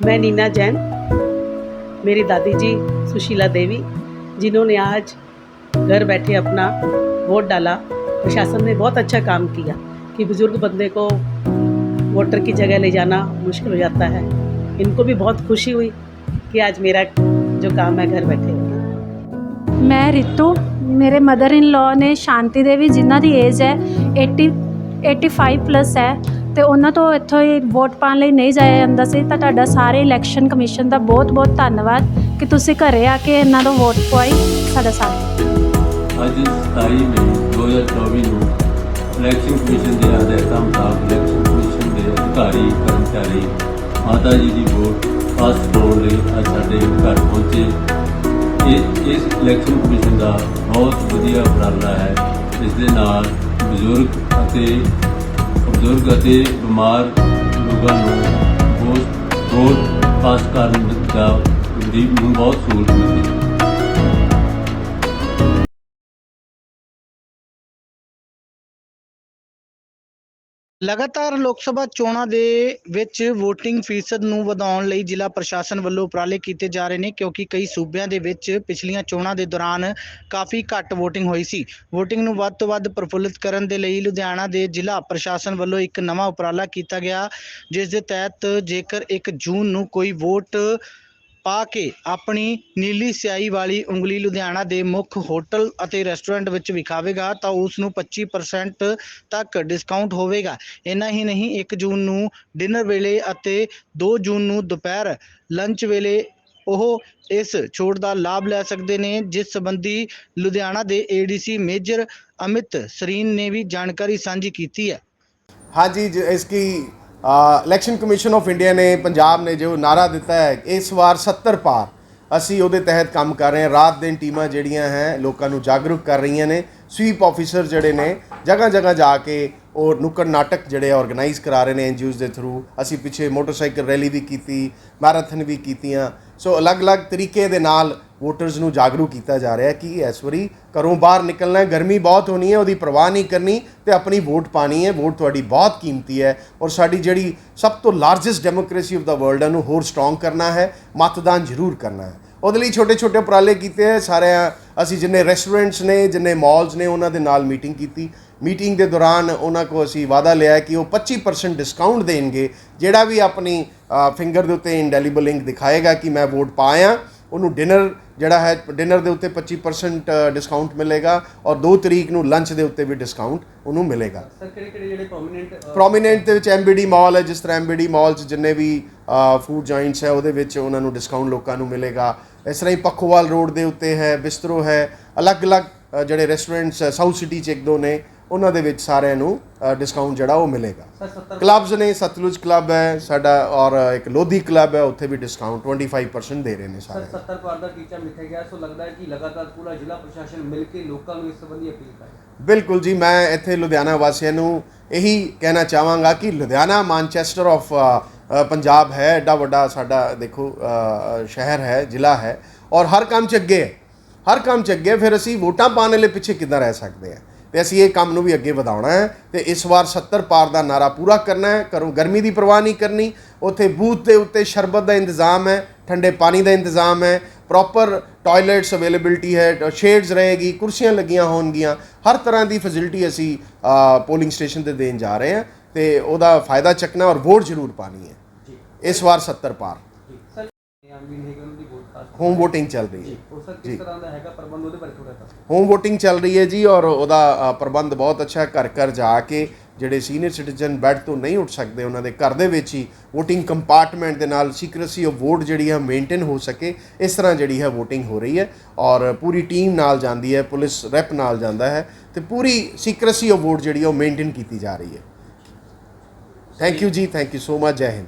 मैं नीना जैन, मेरी दादी जी सुशीला देवी, जिन्होंने आज घर बैठे अपना वोट डाला। प्रशासन ने बहुत अच्छा काम किया कि बुज़ुर्ग बंदे को वोटर की जगह ले जाना मुश्किल हो जाता है। इनको भी बहुत खुशी हुई कि आज मेरा जो काम है, घर बैठे मैं रितु, मेरे मदर इन लॉ ने शांति देवी, जिन्हों की एज है एटी एटी फाइव प्लस है ਤੇ ਉਹਨਾਂ ਤੋਂ ਇੱਥੋਂ ਹੀ ਵੋਟ ਪਾਉਣ ਲਈ ਨਹੀਂ ਜਾਇਆ ਜਾਂਦਾ ਸੀ, ਤਾਂ ਤੁਹਾਡਾ ਸਾਰੇ ਇਲੈਕਸ਼ਨ ਕਮਿਸ਼ਨ ਦਾ ਬਹੁਤ ਬਹੁਤ ਧੰਨਵਾਦ ਕਿ ਤੁਸੀਂ ਘਰੇ ਆ ਕੇ ਇਹਨਾਂ ਦਾ ਵੋਟ ਪਵਾਈ ਸਾਡਾ ਸਾਥ ਅੱਜ 27 ਮਈ 2024 ਨੂੰ ਇਲੈਕਸ਼ਨ ਕਮਿਸ਼ਨ ਦੇ ਆਦੇਸ਼ਾਂ ਮੁਤਾਬਕ ਇਲੈਕਸ਼ਨ ਕਮਿਸ਼ਨ ਦੇ ਅਧਿਕਾਰੀ, ਕਰਮਚਾਰੀ, ਮਾਤਾ ਜੀ ਦੀ ਵੋਟ ਪਾਸ ਹੋਣ ਲਈ ਅੱਜ ਸਾਡੇ ਘਰ ਪਹੁੰਚੇ। ਇਹ, ਇਸ ਇਲੈਕਸ਼ਨ ਕਮਿਸ਼ਨ ਦਾ ਬਹੁਤ ਵਧੀਆ ਉਪਰਾਲਾ ਹੈ। ਇਸ ਦੇ ਨਾਲ ਬਜ਼ੁਰਗ ਅਤੇ ਬਜ਼ੁਰਗ ਅਤੇ ਬਿਮਾਰ ਲੋਕਾਂ ਨੂੰ ਵੋਟ ਵੋਟ ਪਾਸ ਕਰਨ ਦਾ ਦੀ ਨੂੰ ਬਹੁਤ ਸਹੂਲਤ ਮਿਲਦੀ ਹੈ। ਲਗਾਤਾਰ ਲੋਕ ਸਭਾ ਚੋਣਾਂ ਦੇ ਵਿੱਚ VOTING ਫੀਸਦ ਨੂੰ ਵਧਾਉਣ ਲਈ ਜ਼ਿਲ੍ਹਾ ਪ੍ਰਸ਼ਾਸਨ ਵੱਲੋਂ ਉਪਰਾਲੇ ਕੀਤੇ ਜਾ ਰਹੇ ਨੇ, ਕਿਉਂਕਿ ਕਈ ਸੂਬਿਆਂ ਦੇ ਵਿੱਚ ਪਿਛਲੀਆਂ ਚੋਣਾਂ ਦੇ ਦੌਰਾਨ ਕਾਫੀ ਘੱਟ VOTING ਹੋਈ ਸੀ। VOTING ਨੂੰ ਵੱਧ ਤੋਂ ਵੱਧ ਪ੍ਰਫੁੱਲਿਤ ਕਰਨ ਦੇ ਲਈ ਲੁਧਿਆਣਾ ਦੇ ਜ਼ਿਲ੍ਹਾ ਪ੍ਰਸ਼ਾਸਨ ਵੱਲੋਂ ਇੱਕ ਨਵਾਂ ਉਪਰਾਲਾ ਕੀਤਾ ਗਿਆ, ਜਿਸ ਦੇ ਤਹਿਤ ਜੇਕਰ 1 ਜੂਨ ਨੂੰ ਕੋਈ ਵੋਟ ਪਾ ਕੇ ਆਪਣੀ ਨੀਲੀ ਸਿਆਹੀ ਵਾਲੀ ਉਂਗਲੀ ਲੁਧਿਆਣਾ ਦੇ ਮੁੱਖ ਹੋਟਲ ਅਤੇ ਰੈਸਟੋਰੈਂਟ ਵਿੱਚ ਵਿਖਾਵੇਗਾ, ਤਾਂ ਉਸ ਨੂੰ 25% ਤੱਕ ਡਿਸਕਾਊਂਟ ਹੋਵੇਗਾ। ਇੰਨਾ ਹੀ ਨਹੀਂ 1 ਜੂਨ ਨੂੰ ਡਿਨਰ ਵੇਲੇ ਅਤੇ 2 ਜੂਨ ਨੂੰ ਦੁਪਹਿਰ ਲੰਚ ਵੇਲੇ ਉਹ ਇਸ ਛੋਟ ਦਾ ਲਾਭ ਲੈ ਸਕਦੇ ਨੇ, ਜਿਸ ਸੰਬੰਧੀ ਲੁਧਿਆਣਾ ਦੇ ਏਡੀਸੀ ਮੇਜਰ ਅਮਿਤ ਸਰੀਨ ਨੇ ਵੀ ਜਾਣਕਾਰੀ ਸਾਂਝੀ ਕੀਤੀ ਹੈ। ਹਾਂਜੀ ਇਸ ਕੀ ਇਲੈਕਸ਼ਨ ਕਮਿਸ਼ਨ ਆਫ ਇੰਡੀਆ ਨੇ, ਪੰਜਾਬ ਨੇ ਜੋ ਨਾਰਾ ਦਿੱਤਾ ਹੈ, ਇਸ ਵਾਰ 70 ਪਾਰ ਅਸੀਂ ਉਹਦੇ ਤਹਿਤ ਕੰਮ ਕਰ ਰਹੇ ਹਾਂ। ਰਾਤ ਦਿਨ ਟੀਮਾਂ ਜਿਹੜੀਆਂ ਹੈ, ਲੋਕਾਂ ਨੂੰ ਜਾਗਰੂਕ ਕਰ ਰਹੀਆਂ ਨੇ। ਸਵੀਪ ਆਫੀਸਰ ਜਿਹੜੇ ਨੇ ਜਗ੍ਹਾ ਜਗ੍ਹਾ ਜਾ ਕੇ ਉਹ ਨੁੱਕੜ ਨਾਟਕ ਜਿਹੜੇ ਆਰਗੇਨਾਈਜ਼ ਕਰਾ ਰਹੇ ਨੇ ਐਨਜੀਓਜ਼ ਦੇ ਥਰੂ ਅਸੀਂ ਪਿੱਛੇ ਮੋਟਰਸਾਈਕਲ ਰੈਲੀ ਵੀ ਕੀਤੀ, ਮੈਰਾਥਨ ਵੀ ਕੀਤੀਆਂ। ਸੋ ਅਲੱਗ-ਅਲੱਗ ਤਰੀਕੇ ਦੇ ਨਾਲ ਵੋਟਰਸ ਨੂੰ ਜਾਗਰੂਕ ਕੀਤਾ ਜਾ ਰਿਹਾ ਹੈ ਕਿ ਇਸ ਵਾਰੀ ਘਰੋਂ ਬਾਹਰ ਨਿਕਲਣਾ ਹੈ, ਗਰਮੀ ਬਹੁਤ ਹੋਣੀ ਹੈ, ਉਹਦੀ ਪਰਵਾਹ ਨਹੀਂ ਕਰਨੀ ਤੇ ਆਪਣੀ ਵੋਟ ਪਾਣੀ ਹੈ, ਵੋਟ ਤੁਹਾਡੀ ਬਹੁਤ ਕੀਮਤੀ ਹੈ ਔਰ ਸਾਡੀ ਜਿਹੜੀ ਸਭ ਤੋਂ largest democracy of the world ਹੈ ਨੂੰ ਹੋਰ ਸਟਰੋਂਗ ਕਰਨਾ ਹੈ, ਮਤਦਾਨ ਜ਼ਰੂਰ ਕਰਨਾ ਹੈ। ਉਹਦੇ ਲਈ ਛੋਟੇ ਛੋਟੇ ਉਪਰਾਲੇ ਕੀਤੇ ਹੈ, ਸਾਰੇ ਅਸੀਂ ਜਿੰਨੇ ਰੈਸਟੋਰੈਂਟਸ ਨੇ, ਜਿੰਨੇ ਮਾਲਸ ਨੇ, ਉਹਨਾਂ ਦੇ ਨਾਲ ਮੀਟਿੰਗ ਕੀਤੀ। ਮੀਟਿੰਗ ਦੇ ਦੌਰਾਨ ਉਹਨਾਂ ਕੋ ਅਸੀਂ ਵਾਅਦਾ ਲਿਆ ਕਿ ਉਹ 25% ਡਿਸਕਾਊਂਟ ਦੇਣਗੇ, ਜਿਹੜਾ ਵੀ ਆਪਣੀ ਫਿੰਗਰ ਦੇ ਉੱਤੇ ਇੰਡੈਲੀਬਲ ਲਿੰਕ ਦਿਖਾਏਗਾ ਕਿ ਮੈਂ ਵੋਟ ਪਾਇਆ ਉਹਨੂੰ ਡਿਨਰ ਜਿਹੜਾ ਹੈ ਡਿਨਰ ਦੇ ਉੱਤੇ 25% ਡਿਸਕਾਊਂਟ ਮਿਲੇਗਾ ਔਰ 2 ਤਰੀਕ ਨੂੰ ਲੰਚ ਦੇ ਉੱਤੇ ਵੀ ਡਿਸਕਾਊਂਟ ਉਹਨੂੰ ਮਿਲੇਗਾ। ਸਰ ਕਿਹੜੇ ਕਿਹੜੇ ਜਿਹੜੇ ਪ੍ਰੋਮਿਨੈਂਟ ਪ੍ਰੋਮਿਨੈਂਟ ਦੇ ਵਿੱਚ ਐਮਬੀਡੀ ਮਾਲ ਹੈ ਜਿਸ ਤਰ੍ਹਾਂ ਐਮਬੀਡੀ ਮਾਲ 'ਚ ਜਿੰਨੇ ਵੀ ਫੂਡ ਜੁਆਇੰਟਸ ਹੈ ਉਹਦੇ ਵਿੱਚ ਉਹਨਾਂ ਨੂੰ ਡਿਸਕਾਊਂਟ ਲੋਕਾਂ ਨੂੰ ਮਿਲੇਗਾ। ਇਸ ਤਰ੍ਹਾਂ ਹੀ ਪੱਖੋਵਾਲ ਰੋਡ ਦੇ ਉੱਤੇ ਹੈ ਬਿਸਤਰੋ ਹੈ ਅਲੱਗ-ਅਲੱਗ ਜਿਹੜੇ ਰੈਸਟੋਰੈਂਟਸ ਸਾਊਥ ਸਿਟੀ 'ਚ ਇੱਕ ਦੋ ਨੇ ਉਹਨਾਂ ਦੇ ਵਿੱਚ ਸਾਰਿਆਂ ਨੂੰ ਡਿਸਕਾਊਂਟ ਜਿਹੜਾ ਉਹ ਮਿਲੇਗਾ। ਸਰ 70 ਕਲੱਬਸ ਨੇ ਸਤਲੁਜ ਕਲੱਬ ਹੈ ਸਾਡਾ ਔਰ ਇੱਕ ਲੋਧੀ ਕਲੱਬ ਹੈ ਉੱਥੇ ਵੀ ਡਿਸਕਾਊਂਟ 25% ਦੇ ਰਹੇ ਨੇ ਸਰ ਸਾਰੇ। 70 ਪਾਰ ਦਾ ਟੀਚਾ ਮਿੱਥਿਆ ਗਿਆ ਸੋ ਲੱਗਦਾ ਹੈ ਕਿ ਲਗਾਤਾਰ ਪੂਰਾ ਜ਼ਿਲ੍ਹਾ ਪ੍ਰਸ਼ਾਸਨ ਮਿਲ ਕੇ ਲੋਕਾਂ ਨੂੰ ਇਸ ਸੰਬੰਧੀ ਅਪੀਲ ਕਰ ਬਿਲਕੁਲ ਜੀ ਮੈਂ ਇੱਥੇ ਲੁਧਿਆਣਾ ਵਾਸੀਆਂ ਨੂੰ ਇਹੀ ਕਹਿਣਾ ਚਾਹਾਂਗਾ ਕਿ ਲੁਧਿਆਣਾ ਮਾਨਚੈਸਟਰ ਆਫ ਪੰਜਾਬ ਹੈ ਐਡਾ ਵੱਡਾ ਸਾਡਾ ਦੇਖੋ ਸ਼ਹਿਰ ਹੈ ਜ਼ਿਲ੍ਹਾ ਹੈ ਔਰ ਹਰ ਕੰਮ 'ਚ ਅੱਗੇ ਹੈ। ਹਰ ਕੰਮ 'ਚ ਅੱਗੇ ਫਿਰ ਅਸੀਂ ਵੋਟਾਂ ਪਾਉਣ ਵਾਲੇ ਪਿੱਛੇ ਕਿੱਦਾਂ ਰਹਿ ਸਕਦੇ ਹਾਂ? ਤੇ ਅਸੀਂ ਇਹ ਕੰਮ ਨੂੰ ਵੀ ਅੱਗੇ ਵਧਾਉਣਾ ਹੈ ਤੇ ਇਸ ਵਾਰ 70 ਪਾਰ ਦਾ ਨਾਰਾ ਪੂਰਾ ਕਰਨਾ ਹੈ। ਘਰੋਂ ਗਰਮੀ ਦੀ ਪਰਵਾਹ ਨਹੀਂ ਕਰਨੀ। ਉੱਥੇ ਬੂਥ ਦੇ ਉੱਤੇ ਸ਼ਰਬਤ ਦਾ ਇੰਤਜ਼ਾਮ ਹੈ ਠੰਡੇ ਪਾਣੀ ਦਾ ਇੰਤਜ਼ਾਮ ਹੈ ਪ੍ਰੋਪਰ ਟਾਇਲਟਸ ਅਵੇਲੇਬਿਲਟੀ ਹੈ ਸ਼ੇਡਸ ਰਹੇਗੀ ਕੁਰਸੀਆਂ ਲੱਗੀਆਂ ਹੋਣਗੀਆਂ। ਹਰ ਤਰ੍ਹਾਂ ਦੀ ਫੈਸਿਲਿਟੀ ਅਸੀਂ ਪੋਲਿੰਗ ਸਟੇਸ਼ਨ ਤੇ ਦੇਣ ਜਾ ਰਹੇ ਹਾਂ ਤੇ ਉਹਦਾ ਫਾਇਦਾ ਚੱਕਣਾ ਔਰ ਵੋਟ ਜ਼ਰੂਰ ਪਾਣੀ ਹੈ। ਇਸ ਵਾਰ 70 ਪਾਰ। ਸਰ ਹੋਮ ਵੋਟਿੰਗ ਚੱਲ ਰਹੀ ਜੀ ਹੈ ਉਹ ਸਰ ਜੀ। ਕਿਸ ਤਰ੍ਹਾਂ ਦਾ ਹੈਗਾ ਪ੍ਰਬੰਧ ਉਹਦੇ ਬਾਰੇ ਥੋੜਾ ਦੱਸੋ। ਹੋਮ ਵੋਟਿੰਗ ਚੱਲ ਰਹੀ ਹੈ ਜੀ ਔਰ ਉਹਦਾ ਪ੍ਰਬੰਧ ਬਹੁਤ ਅੱਛਾ ਹੈ। ਘਰ ਘਰ ਜਾ ਕੇ ਜਿਹੜੇ ਸੀਨੀਅਰ ਸਿਟੀਜ਼ਨ ਬੈੱਡ ਤੋਂ ਨਹੀਂ ਉੱਠ ਸਕਦੇ ਉਹਨਾਂ ਦੇ ਘਰ ਦੇ ਵਿੱਚ ਹੀ VOTING ਕੰਪਾਰਟਮੈਂਟ ਦੇ ਨਾਲ ਸੀਕ੍ਰੇਸੀ ਆਫ ਵੋਟ ਜਿਹੜੀ ਹੈ ਮੇਨਟੇਨ ਹੋ ਸਕੇ ਇਸ ਤਰ੍ਹਾਂ ਜਿਹੜੀ ਹੈ VOTING ਹੋ ਰਹੀ ਹੈ ਔਰ ਪੂਰੀ ਟੀਮ ਨਾਲ ਜਾਂਦੀ ਹੈ ਪੁਲਿਸ ਰੈਪ ਨਾਲ ਜਾਂਦਾ ਹੈ ਤੇ ਪੂਰੀ ਸੀਕ੍ਰੇਸੀ ਆਫ ਵੋਟ ਜਿਹੜੀ ਹੈ ਉਹ ਮੇਨਟੇਨ ਕੀਤੀ ਜਾ ਰਹੀ ਹੈ। Thank you ji thank you so much ਜੈ ਹਿੰਦ।